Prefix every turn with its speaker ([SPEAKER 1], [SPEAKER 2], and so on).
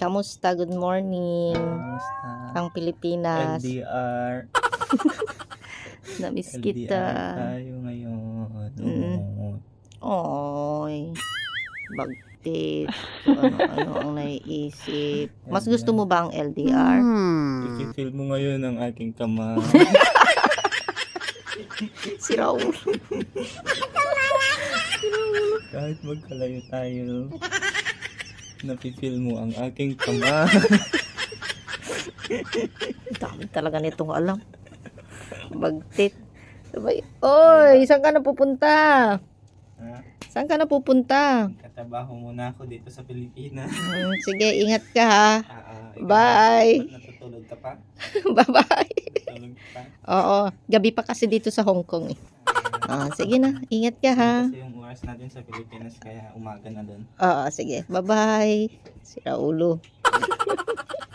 [SPEAKER 1] Kamusta? Good morning.
[SPEAKER 2] Kamusta?
[SPEAKER 1] Ang Pilipinas.
[SPEAKER 2] LDR.
[SPEAKER 1] Namiss
[SPEAKER 2] LDR
[SPEAKER 1] kita.
[SPEAKER 2] tayo ngayon.
[SPEAKER 1] Mm. Oy. Bagtit. Ano-ano ang naiisip. Mas gusto mo ba ang LDR?
[SPEAKER 2] I-feel mo ngayon ang aking kamay.
[SPEAKER 1] Si Raul.
[SPEAKER 2] Kahit magkalayo tayo. Napifeel mo ang aking kamay.
[SPEAKER 1] Dami talaga nitong alam. Bagtit. Sabay, Oy, saan ka na pupunta?
[SPEAKER 2] Ha?
[SPEAKER 1] Saan ka na pupunta?
[SPEAKER 2] Katabaho muna ako dito sa Pilipinas.
[SPEAKER 1] Hmm, sige, ingat ka ha.
[SPEAKER 2] Ikaw,
[SPEAKER 1] Bye.
[SPEAKER 2] Natutulog ka pa?
[SPEAKER 1] Bye-bye.
[SPEAKER 2] Natutulog ka pa?
[SPEAKER 1] Oo, gabi pa kasi dito sa Hong Kong eh. Ah, sige na, ingat ka ha.
[SPEAKER 2] Kasi yung oras natin sa Pilipinas kaya umaga na doon.
[SPEAKER 1] Oo, sige. Bye-bye. Si Raulo.